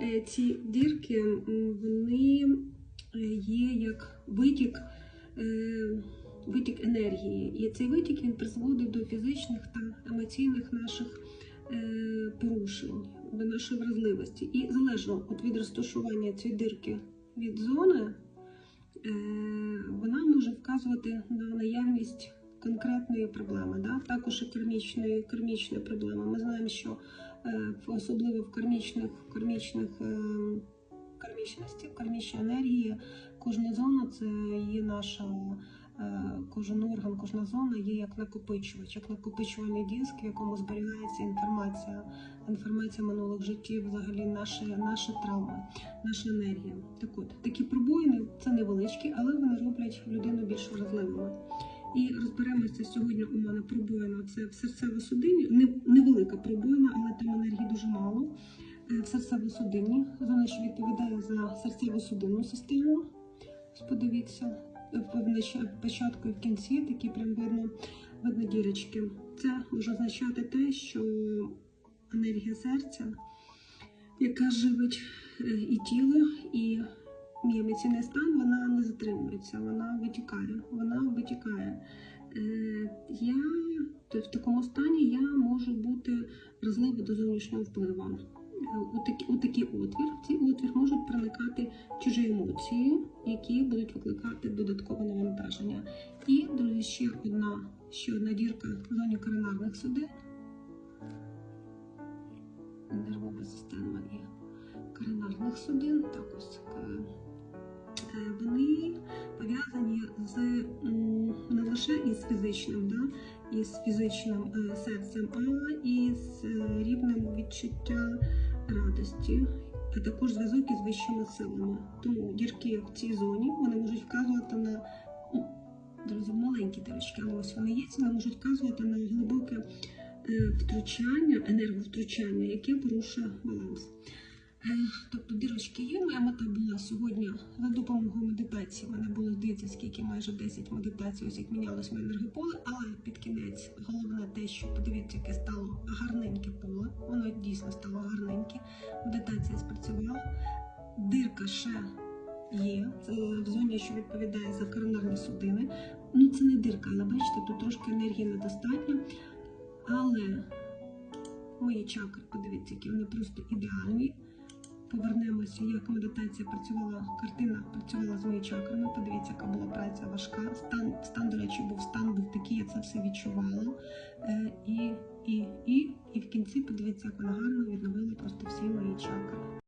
е, ці дірки вони е, є як витік, е, витік енергії. І цей витік він призводить до фізичних та емоційних наших порушень, до нашої вразливості. І залежно от від розташування цієї дирки від зони, вона може вказувати на наявність конкретної проблеми, да? також і кармічної, кармічної проблеми. Ми знаємо, що е, особливо в кармічних, кармічних е, кармічності, кармічній енергії, кожна зона це є наша. е, Кожен орган, кожна зона є як накопичувач, як накопичувальний диск, в якому зберігається інформація, інформація минулих життів, взагалі наші, наші травми, наша енергія. Так от, такі пробоїни це невеличкі, але вони роблять людину більш вразливою. І розберемося сьогодні. У мене пробоїна це в серцево-судинні, невелика пробоїна, але там енергії дуже мало. Е, В серцево-судинні, зона, що відповідає за серцево-судинну систему. Ось подивіться, е, в початку і в кінці такі прям видно, видно дірочки. Це може означати те, що енергія серця, яка живить е, і тіло, і емоційний стан, вона не затримується, вона витікає. Вона витікає. Е, Я в такому стані я можу бути вразлива до зовнішнього впливу. Е, У такий, у такий отвір, в цей отвір можуть проникати чужі емоції, які будуть викликати додаткове навантаження. І, друзі, ще одна, ще одна дірка в зоні коронарних судин. Нервова система і коронарних судин. Так ось лише із фізичним, да, із фізичним е, серцем, а і з е, рівнем відчуття радості, а також зв'язок із вищими силами. Тому дірки в цій зоні вони можуть вказувати на ну, друзі, маленькі дірочки, але ось вони є, вони можуть вказувати на глибоке е, втручання, енерговтручання, яке порушує баланс. Е. Моя мета була сьогодні за допомогою медитації. У мене було здається, скільки майже 10 медитацій, ось як мінялось моє енергополе, але під кінець головне те, що подивіться, яке стало гарненьке поле. Воно дійсно стало гарненьке. Медитація спрацювала. Дирка ще є. Це в зоні, що відповідає за коронарні судини. Ну це не дирка, але бачите, тут трошки енергії недостатньо. Але мої чакри, подивіться, які вони просто ідеальні. Повернемося, як медитація працювала, картина працювала з моїми чакрами. Подивіться, яка була праця важка. Стан, стан, до речі, був стан був такий, я це все відчувала. Е, і, і, і, і в кінці подивіться, як вона гарно відновила просто всі мої чакри.